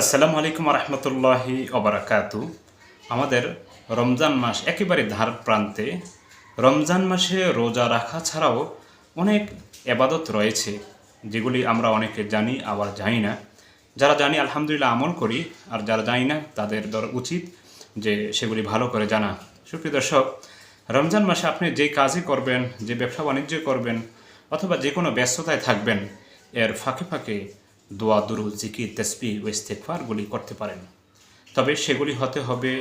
আসসালামু আলাইকুম রহমতুল্লাহি অবরাকাতু আমাদের রমজান মাস একেবারে ধার প্রান্তে। রমজান মাসে রোজা রাখা ছাড়াও অনেক এবাদত রয়েছে, যেগুলি আমরা অনেকে জানি, আবার জানি না। যারা জানি, আলহামদুলিল্লাহ আমল করি, আর যারা জানি না, তাদের দর উচিত যে সেগুলি ভালো করে জানা। সুপ্রিয় দর্শক, রমজান মাসে আপনি যে কাজই করবেন, যে ব্যবসা বাণিজ্য করবেন, অথবা যে কোনো ব্যস্ততায় থাকবেন, এর ফাঁকে ফাঁকে দোয়া দুরু জিকির তসবি ও ইস্তেকফারগুলি করতে পারেন। তবে সেগুলি হতে হবে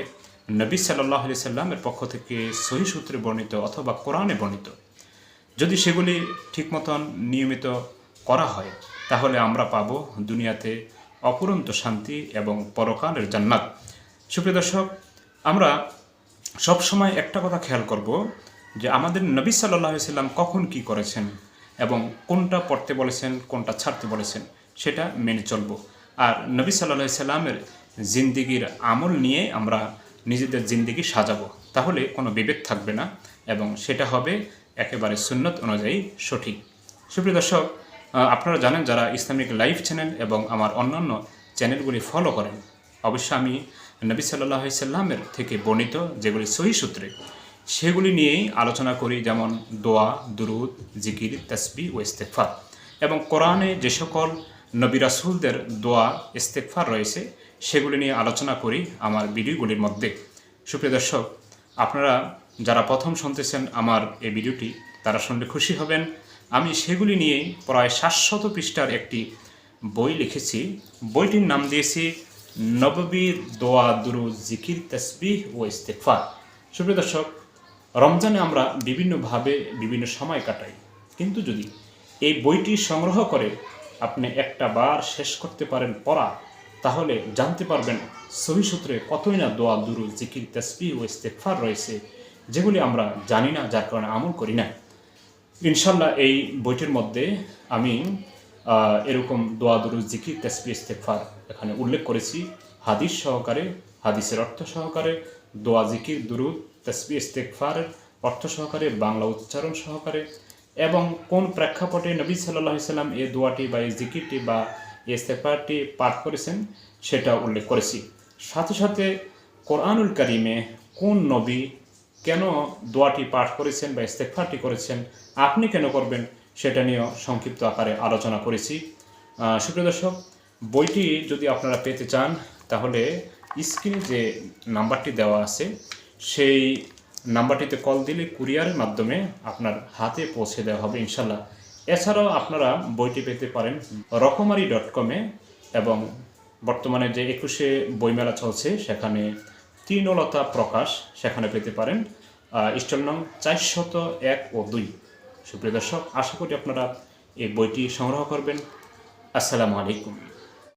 নবী সাল্লাহ আলি সাল্লামের পক্ষ থেকে সহি সূত্রে বর্ণিত অথবা কোরআনে বর্ণিত। যদি সেগুলি ঠিক মতন নিয়মিত করা হয়, তাহলে আমরা পাব দুনিয়াতে অপুরন্ত শান্তি এবং পরকালের জান্নাত। সুপ্রিয় দর্শক, আমরা সবসময় একটা কথা খেয়াল করব যে আমাদের নবী সাল্লাহ সাল্লাম কখন কি করেছেন এবং কোনটা পড়তে বলেছেন, কোনটা ছাড়তে বলেছেন। সেটা মেনে চলব। আর নবী সাল্লাহ সাল্লামের জিন্দিগির আমল নিয়ে আমরা নিজেদের জিন্দিগি সাজাবো। তাহলে কোনো বিভেদ থাকবে না এবং সেটা হবে একেবারে সুন্নত অনুযায়ী সঠিক। সুপ্রিয় দর্শক আপনারা জানেন যারা ইসলামিক লাইভ চ্যানেল এবং আমার অন্যান্য চ্যানেলগুলি ফলো করেন অবশ্য আমি নবী সাল্লাহ সাল্লামের থেকে বর্ণিত যেগুলি সহি সূত্রে, সেগুলি নিয়েই আলোচনা করি, যেমন দোয়া, দুরুদ, জিকির তসবি ও ইস্তেকফার এবং কোরআনে যে সকল নবী রাসুলদের দোয়া ইস্তেকফার রয়েছে, সেগুলি নিয়ে আলোচনা করি আমার ভিডিওগুলির মধ্যে। সুপ্রিয় দর্শক, আপনারা যারা প্রথম শুনতেছেন আমার এই ভিডিওটি, তারা শুনলে খুশি হবেন। আমি সেগুলি নিয়েই প্রায় সাতশত পৃষ্ঠার একটি বই লিখেছি। বইটির নাম দিয়েছি নববীর দোয়া, দুরু, জিকির, তসবিহ ও ইস্তেকফার সুপ্রিয় দর্শক, রমজানে আমরা বিভিন্নভাবে বিভিন্ন সময় কাটাই। কিন্তু যদি এই বইটি সংগ্রহ করে আপনি একটা বার শেষ করতে পারেন পড়া, তাহলে জানতে পারবেন সহি সূত্রে কতই না দোয়া দুরু জিকির তসবি ও ইস্তেকফার রয়েছে, যেগুলি আমরা জানি না, যার কারণে আমল করি না। ইনশাল্লাহ এই বইটির মধ্যে আমি এরকম দোয়া দুরু জিকির তসবি ইস্তেকফার এখানে উল্লেখ করেছি। হাদিস সহকারে, হাদিসের অর্থ সহকারে, দোয়া, জিকির, দুরুদ তসবি ইস্তেকফারের অর্থ সহকারে, বাংলা উচ্চারণ সহকারে এবং কোন প্রেক্ষাপটে নবী সাল্লাহ সাল্লাম এই দোয়াটি বা এই জিকিরটি বা এই ইস্তেকফারটি পাঠ করেছেন সেটা উল্লেখ করেছি। সাথে সাথে কোরআনুল কারিমে কোন নবী কেন দোয়াটি পাঠ করেছেন বা ইস্তেকফারটি করেছেন, আপনি কেন করবেন সেটা নিয়েও সংক্ষিপ্ত আকারে আলোচনা করেছি। সুপ্রিয় দর্শক, বইটি যদি আপনারা পেতে চান, তাহলে স্ক্রিনে যে নাম্বারটি দেওয়া আছে, সেই নাম্বারটিতে কল দিলে কুরিয়ারের মাধ্যমে আপনার হাতে পৌঁছে দেওয়া হবে ইনশাল্লাহ এছাড়াও আপনারা বইটি পেতে পারেন রকমারি ডট কমে এবং বর্তমানে যে একুশে বইমেলা চলছে, সেখানে তৃণলতা প্রকাশ সেখানে পেতে পারেন। স্টল নং চারশত এক ও দুই। সুপ্রিয় দর্শক, আশা করি আপনারা এই বইটি সংগ্রহ করবেন। আসসালামু আলাইকুম।